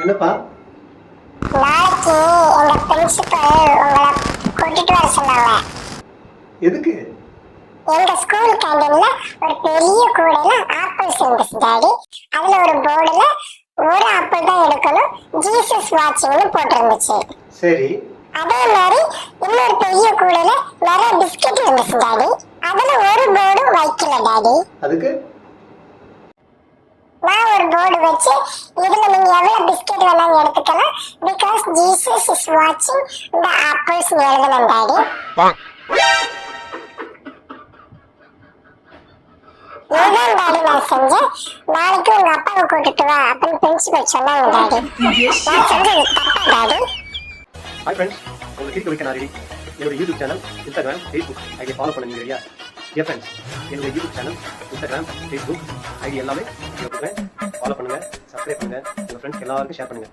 என்னப்பா? நாளைக்கு எங்க பிரின்சிபல் உங்களை கூட்டிட்டு வர சொன்னாங்க. எதுக்கு? எங்க ஸ்கூல் கேண்டீன்ல ஒரு பெரிய கூடையில ஆப்பிள்ஸ் இருந்துச்சு டாடி. அதுல ஒரு போர்டுல ஒரு ஆப்பிள் தான் எடுக்கணும். ஜீசஸ் வாட்சிங்னு போட்டிருந்துச்சு. சரி. அதே மாதிரி இன்னொரு பெரிய கூடையில நிறைய பிஸ்கட் இருந்துச்சு டாடி. அதுல ஒரு போர்டும் வைக்கல டாடி. அதுக்கு? நான் ஒரு போர்டு வச்சு இதுல நீங்க பிகாஸ் ஜீசஸ் இஸ் வாட்சிங் இந்த ஆப்பிள்ஸ் எழுதணும் டாடி இதுதான் டாடி நான் செஞ்சேன் நாளைக்கு உங்க அப்பாவை கூட்டிட்டு வா அப்படின்னு பிரின்சிபல் சொன்னாங்க டாடி நான் செஞ்சது தப்பா டாடி ஹாய் ஃப்ரெண்ட்ஸ் உங்களை கிளிக் வைக்க நான் ரெடி என்னோட யூடியூப் சேனல் இன்ஸ்டாகிராம் ஃபேஸ்புக் ஐடியா ஃபாலோ பண்ணுங்க இல்லையா? டியர் ஃப்ரெண்ட்ஸ் என்னோட YouTube channel Instagram Facebook ID எல்லாமே ஃபாலோ பண்ணுங்க சப்ஸ்கிரைப் பண்ணுங்க உங்கள் ஃப்ரெண்ட்ஸ் எல்லாருக்கும் ஷேர் பண்ணுங்க.